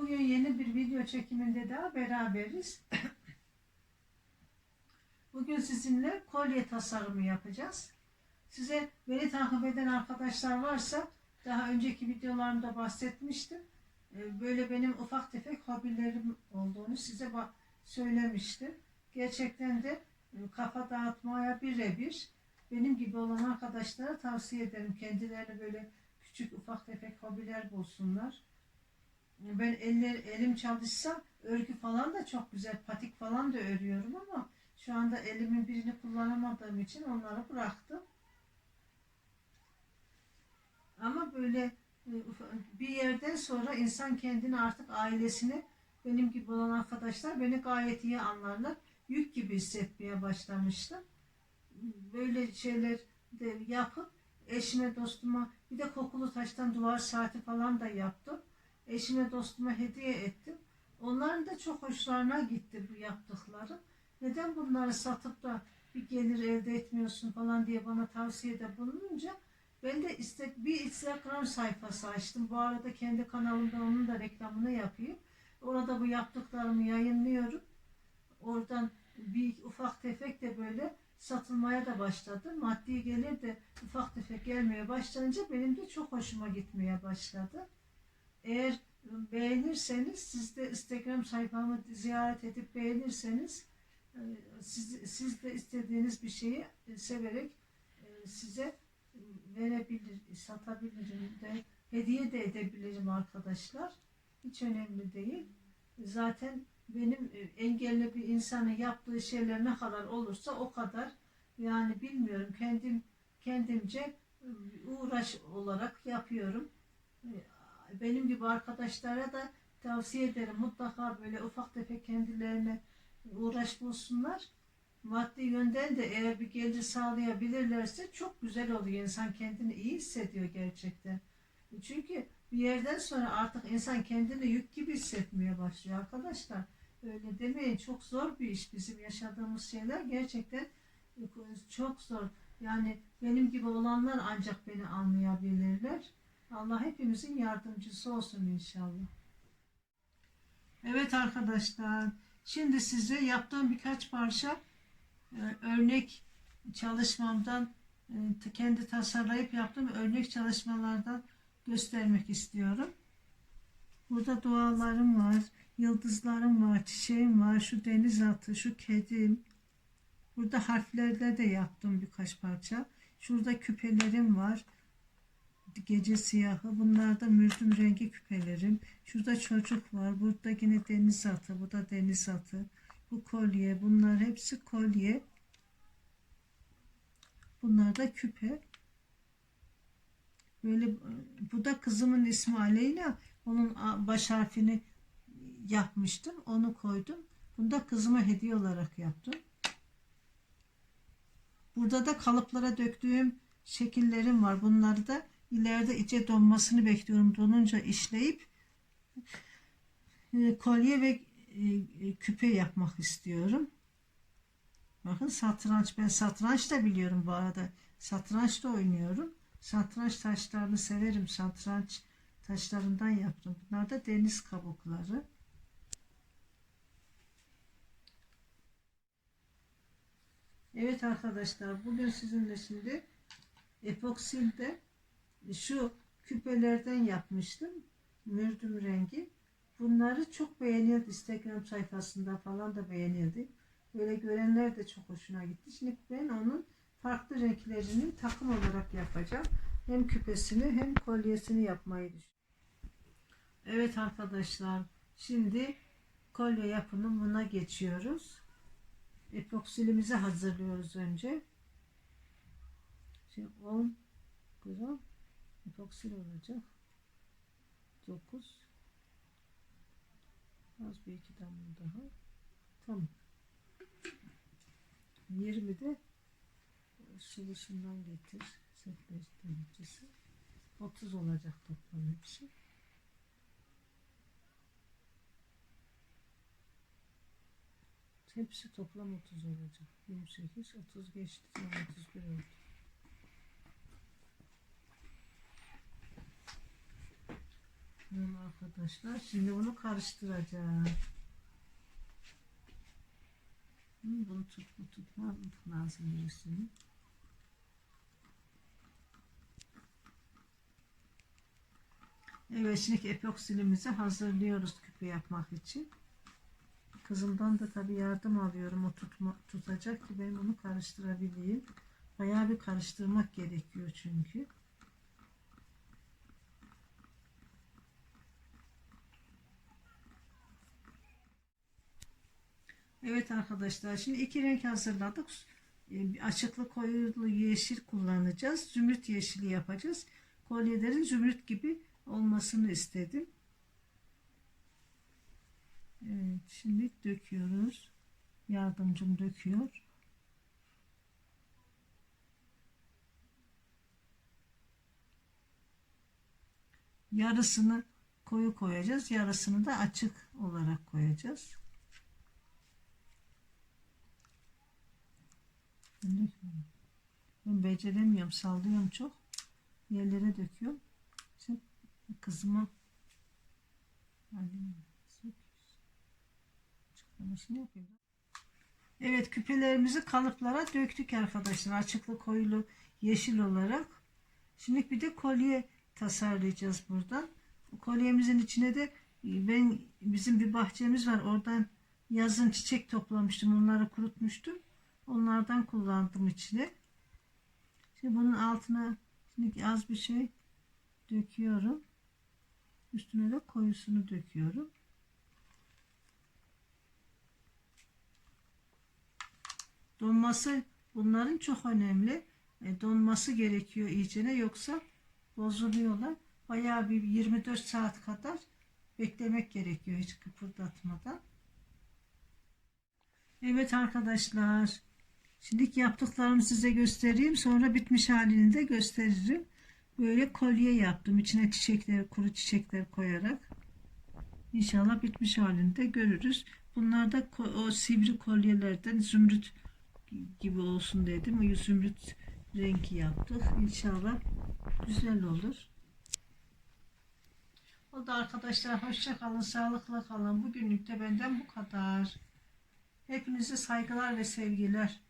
Bugün yeni bir video çekiminde daha beraberiz. Bugün sizinle kolye tasarımı yapacağız. Size beni takip eden arkadaşlar varsa daha önceki videolarımda bahsetmiştim. Ee, Böyle benim ufak tefek hobilerim olduğunu size söylemiştim. Gerçekten de e, kafa dağıtmaya birebir benim gibi olan arkadaşlara tavsiye ederim. Kendilerine böyle küçük ufak tefek hobiler bulsunlar. Ben eller, elim çalışsa örgü falan da çok güzel, patik falan da örüyorum ama şu anda elimin birini kullanamadığım için onları bıraktım. Ama böyle e, bir yerden sonra insan kendini artık ailesini benim gibi olan arkadaşlar beni gayet iyi anlarlar. Yük gibi hissetmeye başlamıştım. Böyle şeyler de yapıp eşime dostuma bir de kokulu taştan duvar saati falan da yaptım. Eşime dostuma hediye ettim. Onların da çok hoşlarına gitti bu yaptıkları. Neden bunları satıp da bir gelir elde etmiyorsun falan diye bana tavsiyede bulununca ben de iste, bir Instagram sayfası açtım. Bu arada kendi kanalımda onun da reklamını yapayım. Orada bu yaptıklarımı yayınlıyorum. Oradan bir ufak tefek de böyle satılmaya da başladı. Maddi gelir de ufak tefek gelmeye başlayınca benim de çok hoşuma gitmeye başladı. Eğer beğenirseniz siz de Instagram sayfamı ziyaret edip beğenirseniz e, siz, siz de istediğiniz bir şeyi e, severek e, size verebilir, satabilirim de hediye de edebilirim arkadaşlar. Hiç önemli değil. Zaten benim engelli bir insanın yaptığı şeyler ne kadar olursa o kadar yani bilmiyorum kendim kendimce uğraş olarak yapıyorum. Benim gibi arkadaşlara da tavsiye ederim mutlaka böyle ufak tefek kendilerine uğraş bulsunlar. Maddi yönden de eğer bir gelir sağlayabilirlerse çok güzel oluyor. İnsan kendini iyi hissediyor gerçekten. Çünkü bir yerden sonra artık insan kendini yük gibi hissetmeye başlıyor arkadaşlar. Öyle demeyin çok zor bir iş bizim yaşadığımız şeyler gerçekten çok zor. Yani benim gibi olanlar ancak beni anlayabilirler. Allah hepimizin yardımcısı olsun inşallah. Evet arkadaşlar şimdi size yaptığım birkaç parça e, örnek çalışmamdan e, kendi tasarlayıp yaptığım örnek çalışmalardan göstermek istiyorum. Burada dualarım var, yıldızlarım var, çiçeğim var, şu deniz atı, şu kedim. Burada harflerde de yaptım birkaç parça. Şurada küpelerim var. Gece siyahı. Bunlar da mürdüm rengi küpelerim. Şurada çocuk var. Burada yine deniz atı. Bu da deniz atı. Bu kolye. Bunlar hepsi kolye. Bunlar da küpe. Böyle bu da kızımın ismi Aleyna. Onun baş harfini yapmıştım. Onu koydum. Bunu da kızıma hediye olarak yaptım. Burada da kalıplara döktüğüm şekillerim var. Bunları da ileride içe donmasını bekliyorum. Donunca işleyip e, kolye ve e, küpe yapmak istiyorum. Bakın satranç. Ben satranç da biliyorum bu arada. Satranç da oynuyorum. Satranç taşlarını severim. Satranç taşlarından yaptım. Bunlar da deniz kabukları. Evet arkadaşlar bugün sizinle şimdi epoksilde şu küpelerden yapmıştım. Mürdüm rengi. Bunları çok beğeniyordu. Instagram sayfasında falan da beğeniyordu. Böyle görenler de çok hoşuna gitti. Şimdi ben onun farklı renklerini takım olarak yapacağım. Hem küpesini hem kolyesini yapmayı düşünüyorum. Evet arkadaşlar şimdi kolye yapımına geçiyoruz. Epoksilimizi hazırlıyoruz önce. Şimdi 10 gram epoksil olacak. 9 az bir iki damla daha. Tamam. 20 de sıvısından getir. Sertleştiricisi. 30 olacak toplam hepsi. Hepsi toplam 30 olacak. 28, 30 geçti. Tam 31 oldu. Tamam arkadaşlar. Şimdi bunu karıştıracağım. Bunu tut, bu tutma lazım birisini. Evet şimdi epoksilimizi hazırlıyoruz küpe yapmak için. Kızımdan da tabii yardım alıyorum o tutma, tutacak ki ben onu karıştırabileyim. Bayağı bir karıştırmak gerekiyor çünkü. Evet arkadaşlar şimdi iki renk hazırladık. Ee, Açıklı koyulu yeşil kullanacağız. Zümrüt yeşili yapacağız. Kolyelerin zümrüt gibi olmasını istedim. Evet şimdi döküyoruz. Yardımcım döküyor. Yarısını koyu koyacağız. Yarısını da açık olarak koyacağız. Ben beceremiyorum. Sallıyorum çok. Yerlere döküyorum. Şimdi kızıma Açıklamasını yapayım. Evet küpelerimizi kalıplara döktük arkadaşlar. Açıklı koyulu yeşil olarak. Şimdi bir de kolye tasarlayacağız buradan. Kolyemizin içine de ben bizim bir bahçemiz var. Oradan yazın çiçek toplamıştım. Onları kurutmuştum. Onlardan kullandım içine. Şimdi bunun altına şimdi az bir şey döküyorum. Üstüne de koyusunu döküyorum. Donması bunların çok önemli. E, donması gerekiyor iyicene yoksa bozuluyorlar. Bayağı bir 24 saat kadar beklemek gerekiyor hiç kıpırdatmadan. Evet arkadaşlar. Şimdi yaptıklarımı size göstereyim. Sonra bitmiş halini de gösteririm. Böyle kolye yaptım. İçine çiçekler, kuru çiçekler koyarak. İnşallah bitmiş halini de görürüz. Bunlar da o sivri kolyelerden zümrüt gibi olsun dedim. O zümrüt rengi yaptık. İnşallah güzel olur. O da arkadaşlar hoşça kalın, sağlıkla kalın. Bugünlük de benden bu kadar. Hepinize saygılar ve sevgiler.